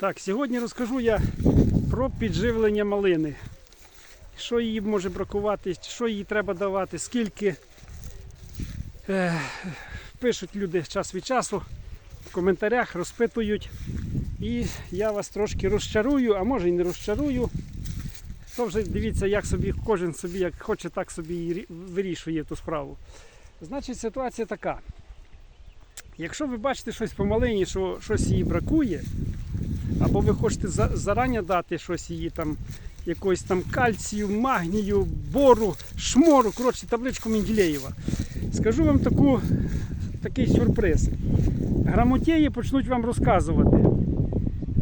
Так, сьогодні розкажу я про підживлення малини. Що їй може бракувати, що їй треба давати, скільки. Е, пишуть люди час від часу в коментарях, розпитують. І я вас трошки розчарую, а може і не розчарую. То вже дивіться, як собі кожен собі як хоче, так собі і вирішує ту справу. Значить, ситуація така. Якщо ви бачите щось по малині, що щось їй бракує, або ви хочете зарані дати щось її там, якогось там кальцію, магнію, бору, шмору, коротше, табличку Менделєєва. Скажу вам таку, такий сюрприз. Грамотєї почнуть вам розказувати,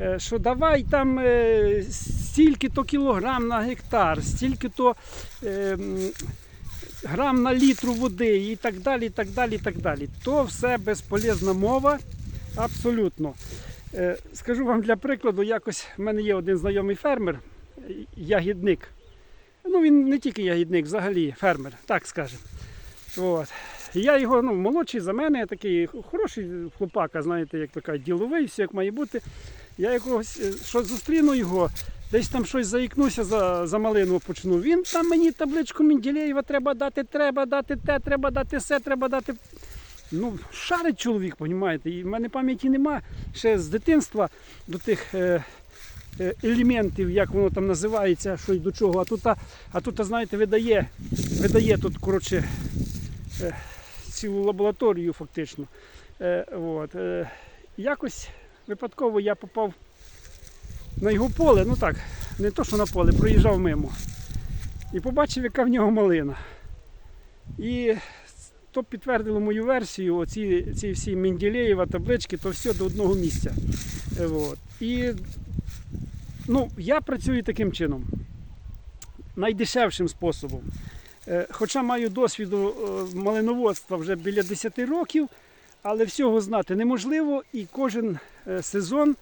е, що давай там е, стільки-то кілограм на гектар, стільки-то е, грам на літру води і так далі. і так далі, і так далі. То все безполезна мова, абсолютно. Е, Скажу вам для прикладу, якось в мене є один знайомий фермер, ягідник. Ну, він не тільки ягідник, взагалі фермер, так скажемо. От. Я його ну, молодший за мене, такий хороший хлопака, знаєте, як така діловий, все як має бути. Я якогось е, що зустріну його, десь там щось заїкнуся за, за малину почну. Він там мені табличку Менделєєва треба дати, треба дати те, треба дати все, треба дати. Ну, шарить чоловік, розумієте, і в мене пам'яті нема ще з дитинства до тих е, е, елементів, як воно там називається, що й до чого. А тут, а, тут знаєте, видає, видає тут, коротше, е, цілу лабораторію фактично. Е, от, е, якось випадково я попав на його поле, ну так, не то, що на поле, проїжджав мимо. І побачив, яка в нього малина. І то підтвердило мою версію, оці ці всі Менделєєва таблички, то все до одного місця. Е, От. І ну, я працюю таким чином, найдешевшим способом. Е, Хоча маю досвіду е, малиноводства вже біля 10 років, але всього знати неможливо і кожен сезон,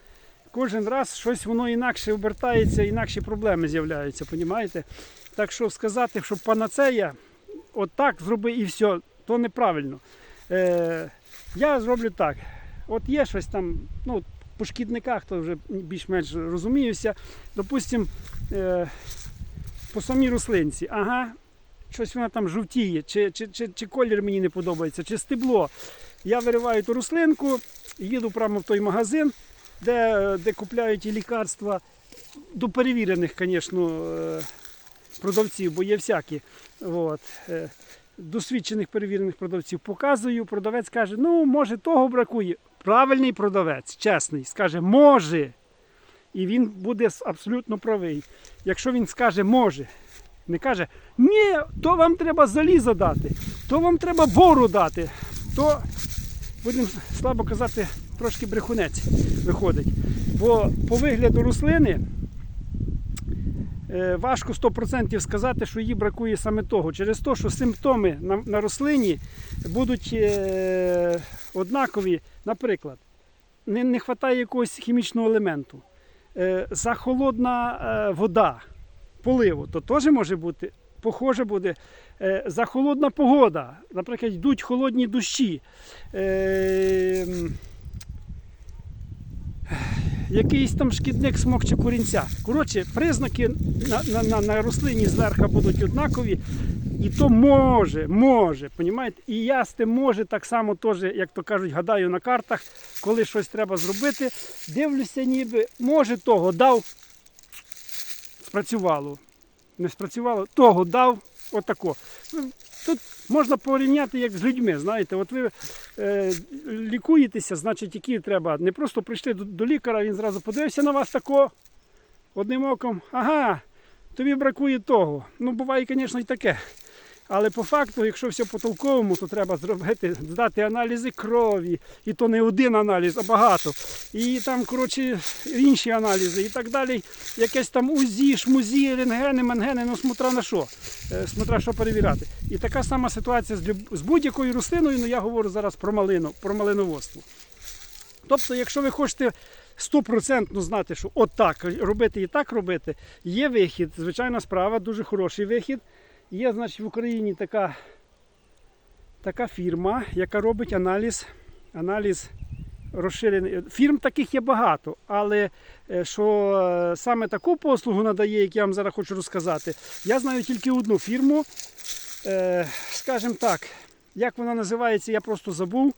кожен раз щось воно інакше обертається, інакші проблеми з'являються, понімаєте? Так що сказати, що панацея, от так зроби і все, то неправильно. Е, я зроблю так. От є щось там, ну, по шкідниках, то вже більш-менш розуміюся. Допустимо, е, по самій рослинці, ага, щось вона там жовтіє, чи, чи, чи, чи колір мені не подобається, чи стебло. Я вириваю ту рослинку, їду прямо в той магазин, де, де купляють і лікарства до перевірених, звісно, е, продавців, бо є всякі. От. Досвідчених перевірених продавців показую, продавець каже, ну, може, того бракує. Правильний продавець, чесний, скаже, може. І він буде абсолютно правий. Якщо він скаже може, не каже, ні, то вам треба залізо дати, то вам треба бору дати, то, будемо слабо казати, трошки брехунець виходить. Бо по вигляду рослини важко 100% сказати, що їй бракує саме того. Через те, що симптоми на, рослині будуть е, однакові. Наприклад, не, не вистачає якогось хімічного елементу. Е, захолодна е, вода поливу, то теж може бути. Похоже буде е, захолодна погода, наприклад, йдуть холодні дощі. Якийсь там шкідник смокче курінця. Коротше, признаки на, на, на, рослині зверху будуть однакові. І то може, може, понімаєте? І я з тим може так само теж, як то кажуть, гадаю на картах, коли щось треба зробити. Дивлюся, ніби, може того дав, спрацювало. Не спрацювало, того дав, отако. Тут можна порівняти як з людьми. Знаєте, от ви е, лікуєтеся, значить, які треба. Не просто прийшли до, до лікаря, він зразу подивився на вас тако, одним оком, ага, тобі бракує того. Ну, буває, звісно, і таке. Але по факту, якщо все по толковому, то треба зробити, здати аналізи крові. І то не один аналіз, а багато. І там, коротше, інші аналізи і так далі. Якесь там УЗІ, шмузі, рентгени, мангени, ну смотря на що. Е, Смотря що перевіряти. І така сама ситуація з будь-якою рослиною, ну я говорю зараз про малину, про малиноводство. Тобто, якщо ви хочете стопроцентно знати, що отак робити і так робити, є вихід, звичайна справа, дуже хороший вихід. Є, значить, в Україні така, така фірма, яка робить аналіз, аналіз розширений. Фірм таких є багато, але е, що е, саме таку послугу надає, як я вам зараз хочу розказати, я знаю тільки одну фірму. Е, скажімо так, як вона називається, я просто забув.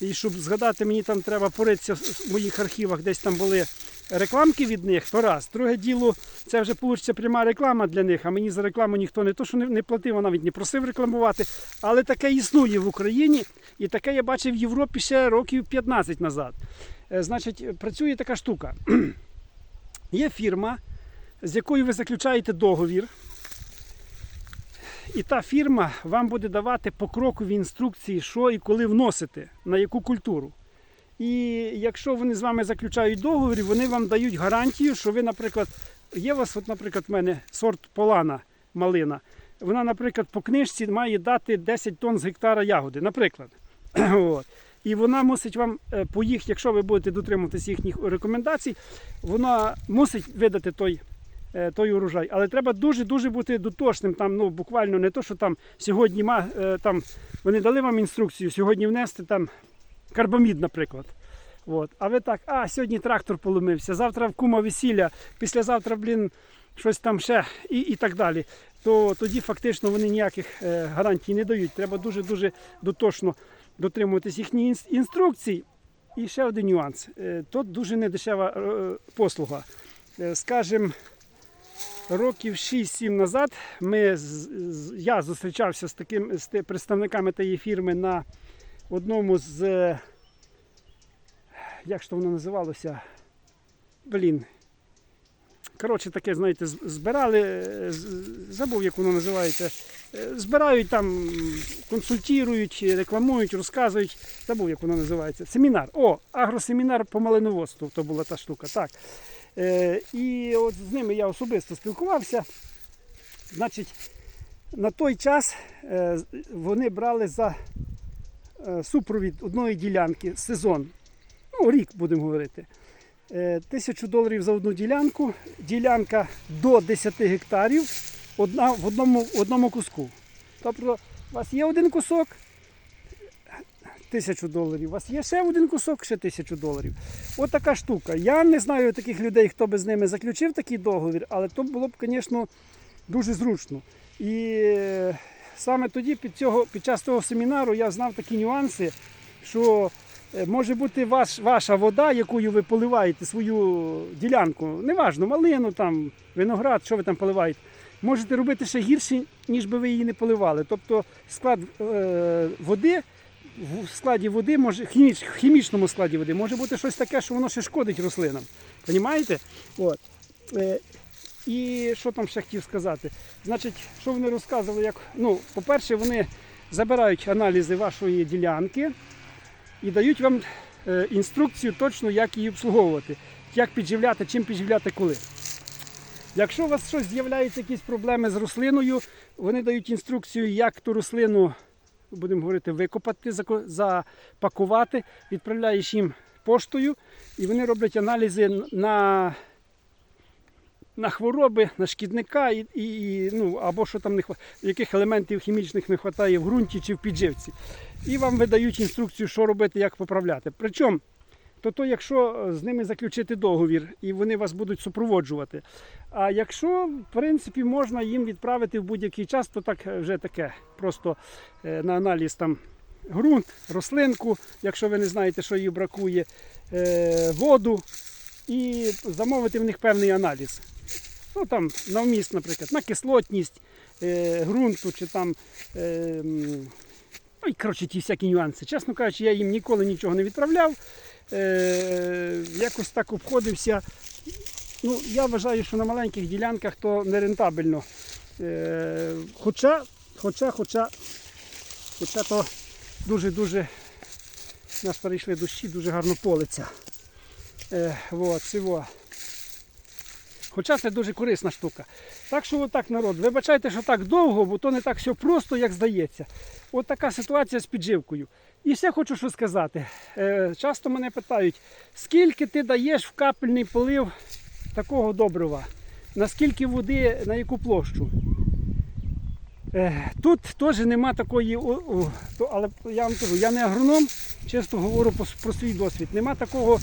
І щоб згадати, мені там треба поритися в моїх архівах, десь там були рекламки від них, то раз. Друге діло, це вже вийде пряма реклама для них, а мені за рекламу ніхто не то, що не, платив, а навіть не просив рекламувати. Але таке існує в Україні, і таке я бачив в Європі ще років 15 назад. Е, Значить, працює така штука. Є фірма, з якою ви заключаєте договір. І та фірма вам буде давати покрокові інструкції, що і коли вносити, на яку культуру. І якщо вони з вами заключають договір, вони вам дають гарантію, що ви, наприклад, є у вас, от, наприклад, в мене сорт полана малина. Вона, наприклад, по книжці має дати 10 тонн з гектара ягоди, наприклад. От. І вона мусить вам е, по їх, якщо ви будете дотримуватись їхніх рекомендацій, вона мусить видати той, е, той урожай. Але треба дуже-дуже бути дотошним. Там, ну, буквально не то, що там сьогодні ма, е, там, вони дали вам інструкцію, сьогодні внести там карбамід, наприклад. От. А ви так, а сьогодні трактор поломився, завтра в кума весілля, післязавтра, блін, щось там ще і, і так далі. То тоді фактично вони ніяких е, гарантій не дають. Треба дуже-дуже дотошно дотримуватись їхніх інструкцій. І ще один нюанс. Е, Тут дуже недешева е, послуга. Е, Скажем, років 6-7 назад ми, з- з- я зустрічався з таким з представниками тієї фірми на одному з. е, Як ж воно називалося? Блін. Коротше, таке, знаєте, збирали, е, забув, як воно називається. Е, Збирають там, консультують, рекламують, розказують. Забув, як воно називається. Семінар. О, агросемінар по малиноводству. То була та штука. Так. І от з ними я особисто спілкувався. Значить, на той час вони брали за супровід одної ділянки сезон. Ну, рік будемо говорити. Е, Тисячу доларів за одну ділянку. Ділянка до 10 гектарів одна в одному, в одному куску. Тобто, у вас є один кусок, тисячу доларів. У вас є ще один кусок, ще тисячу доларів. От така штука. Я не знаю таких людей, хто би з ними заключив такий договір, але то було б, звісно, дуже зручно. І е, саме тоді, під, цього, під час того семінару, я знав такі нюанси, що е, може бути ваш, ваша вода, якою ви поливаєте свою ділянку, неважно, малину, там, виноград, що ви там поливаєте, можете робити ще гірше, ніж би ви її не поливали. Тобто склад е, води. В складі води може хіміч, в хімічному складі води може бути щось таке, що воно ще шкодить рослинам. Понімаєте? От. І що там ще хотів сказати? Значить, що вони розказували, як. Ну, по-перше, вони забирають аналізи вашої ділянки і дають вам е, інструкцію точно, як її обслуговувати, як підживляти, чим підживляти коли. Якщо у вас щось з'являються якісь проблеми з рослиною, вони дають інструкцію, як ту рослину, будемо говорити, викопати, запакувати, відправляєш їм поштою, і вони роблять аналізи на на хвороби, на шкідника і, і, ну, або що там не хва- яких елементів хімічних не вистачає в ґрунті чи в підживці. І вам видають інструкцію, що робити, як поправляти. Причому, то, то якщо е, з ними заключити договір і вони вас будуть супроводжувати. А якщо, в принципі, можна їм відправити в будь-який час, то так е, вже таке просто е, на аналіз там ґрунт, рослинку, якщо ви не знаєте, що їй бракує, воду і замовити в них певний аналіз. Ну там на вміст, наприклад, на кислотність е, ґрунту чи там. Е, ну і коротше ті всякі нюанси. Чесно кажучи, я їм ніколи нічого не відправляв. Е, якось так обходився. Ну, я вважаю, що на маленьких ділянках то нерентабельно. Е, хоча, хоча, хоча, хоча то дуже-дуже у нас перейшли дощі, дуже гарно политься. Е, вот, всього. Хоча це дуже корисна штука. Так що отак, народ, вибачайте, що так довго, бо то не так все просто, як здається. От така ситуація з підживкою. І ще хочу що сказати. Е, часто мене питають, скільки ти даєш в капельний полив такого добрива? Наскільки води, на яку площу? Е, Тут теж нема такої, але я вам кажу, я не агроном, чесно говорю про свій досвід. Нема такого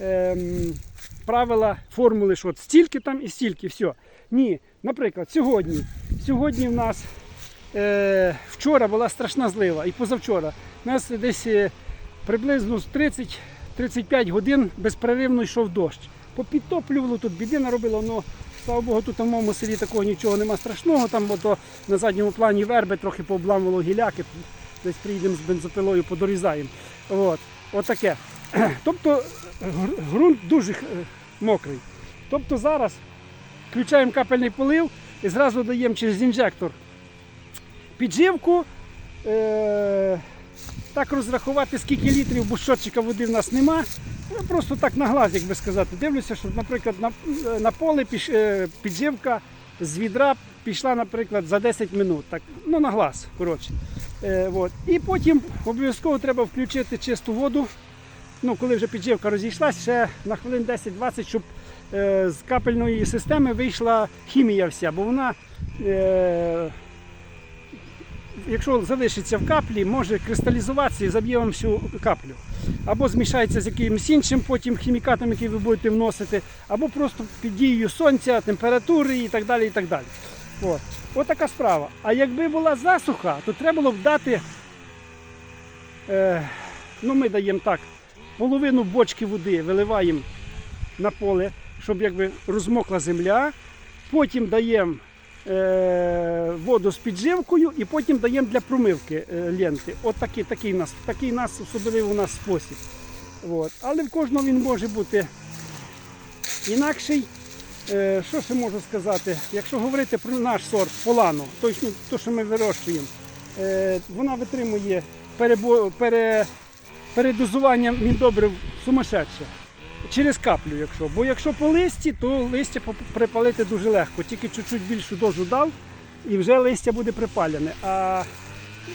ем, правила, формули, що от стільки там і стільки, все. Ні. Наприклад, сьогодні. Сьогодні в нас е, вчора була страшна злива і позавчора. У нас десь е, приблизно з 30-35 годин безперервно йшов дощ. Попідтоплювало тут, біди наробило, але слава Богу, тут в моєму селі такого нічого нема страшного. Там бо то на задньому плані верби трохи пообламувало гіляки, десь приїдемо з бензопилою, подорізаємо. От, от таке. Тобто ґрунт дуже е, мокрий. Тобто зараз включаємо капельний полив і зразу даємо через інжектор підживку. Е- так розрахувати, скільки літрів, бо щотчика води в нас нема. Ну, Просто так на глаз, як би сказати. Дивлюся, що, наприклад, на, на поле піш, е, підживка з відра пішла, наприклад, за 10 минут. Так, ну на глаз, коротше. Е, от. І потім обов'язково треба включити чисту воду. Ну, коли вже підживка розійшлась, ще на хвилин 10-20, щоб е, з капельної системи вийшла хімія вся, бо вона. Е, якщо залишиться в каплі, може кристалізуватися і заб'є вам всю каплю. Або змішається з якимось іншим потім хімікатом, який ви будете вносити, або просто під дією сонця, температури і так далі. і так далі. От. От така справа. А якби була засуха, то треба було б дати, е, ну ми даємо так, половину бочки води виливаємо на поле, щоб якби розмокла земля. Потім даємо е, воду з підживкою і потім даємо для промивки е, ленти. От такий, такий, нас, такий нас особливий у нас спосіб. От. Але в кожного він може бути інакший. Е, що ще можу сказати? Якщо говорити про наш сорт Полано, той, що- то, що ми вирощуємо, вона витримує перебо, пере, передозування міндобрив сумасшедше. Через каплю, якщо. Бо якщо по листі, то листя припалити дуже легко. Тільки чуть-чуть більшу дозу дав і вже листя буде припалене. А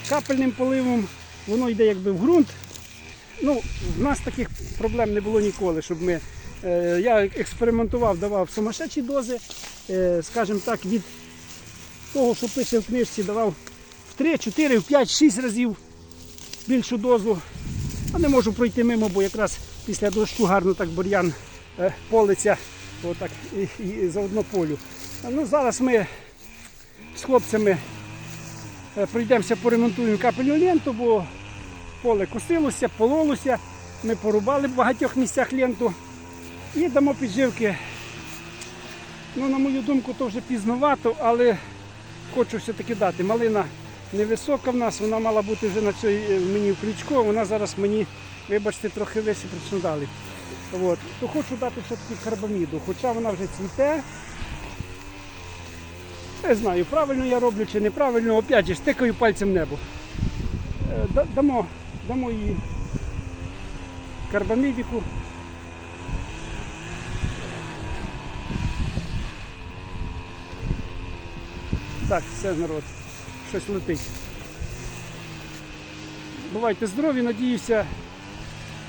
капельним поливом воно йде якби в ґрунт. Ну, в нас таких проблем не було ніколи, щоб ми. Е, я експериментував, давав сумасшедші дози, е, скажімо так, від того, що пише в книжці, давав в 3, 4, в 5, 6 разів більшу дозу. А не можу пройти мимо, бо якраз після дощу гарно так бур'ян е, политься отак, і, і заодно полю. Ну, зараз ми з хлопцями е, пройдемося, поремонтуємо капельну ленту, бо поле косилося, пололося. Ми порубали в багатьох місцях ленту і дамо підживки. Ну, на мою думку, то вже пізновато, але хочу все-таки дати. Малина невисока в нас, вона мала бути вже на цій е, мені в крючку, вона зараз мені, вибачте, трохи висипрично дали. От. То хочу дати все-таки карбаміду, хоча вона вже цвіте. Не знаю, правильно я роблю чи неправильно, опять же, стикаю пальцем небо. Е, Дамо, дамо їй карбамідіку. Так, все, народ, щось летить. Бувайте здорові, надіюся,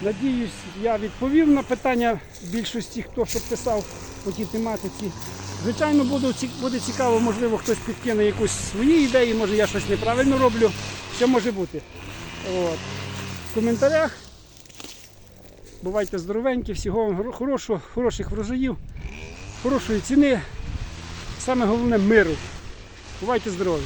надіюсь, я відповів на питання більшості, хто що писав по тій тематиці. Звичайно, буде цікаво, можливо, хтось підкине якусь свої ідеї, може я щось неправильно роблю. Все може бути. От. В коментарях. Бувайте здоровенькі, всього вам хорошого, хороших врожаїв, хорошої ціни. Саме головне миру. Бувайте здорові!